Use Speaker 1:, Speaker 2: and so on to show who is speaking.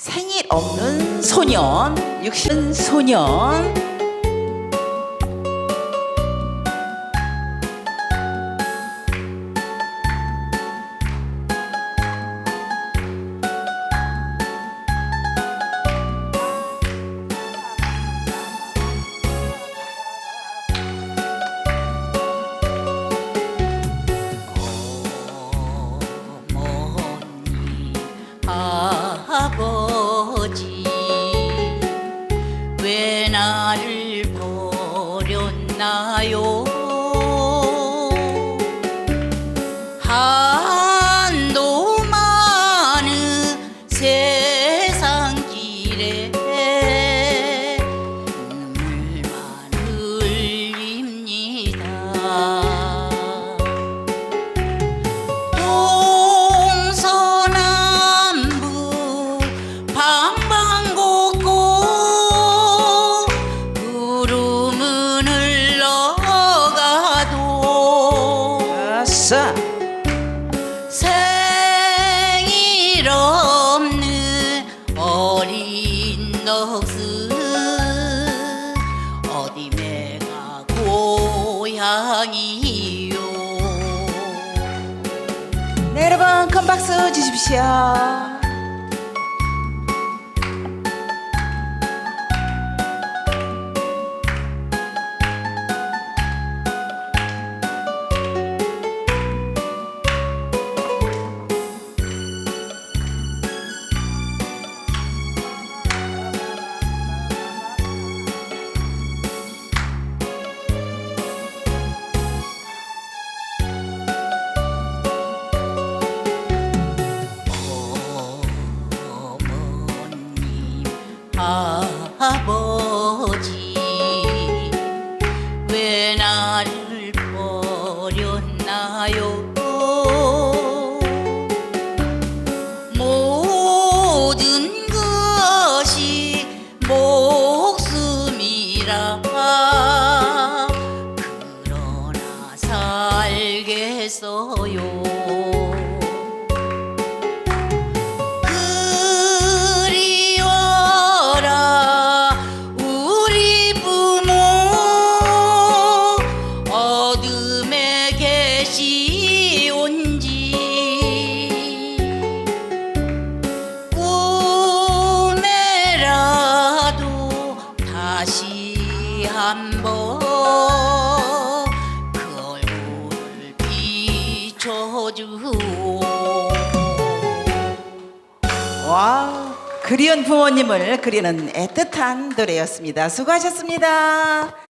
Speaker 1: 생일 없는 소년, 육신 소년.
Speaker 2: 버
Speaker 1: 아싸.
Speaker 2: 생일 없는 어린 넋은 어디 매가 고향이요
Speaker 1: 네, 여러분 큰 박수 주십시오.
Speaker 2: 아버지 왜 나를 버렸나요? 모든 것이 목숨이라. 그러나 살겠어요 다시 한번 그 얼굴을 비춰주오
Speaker 1: 와, 그리운 부모님을 그리는 애틋한 노래였습니다. 수고하셨습니다.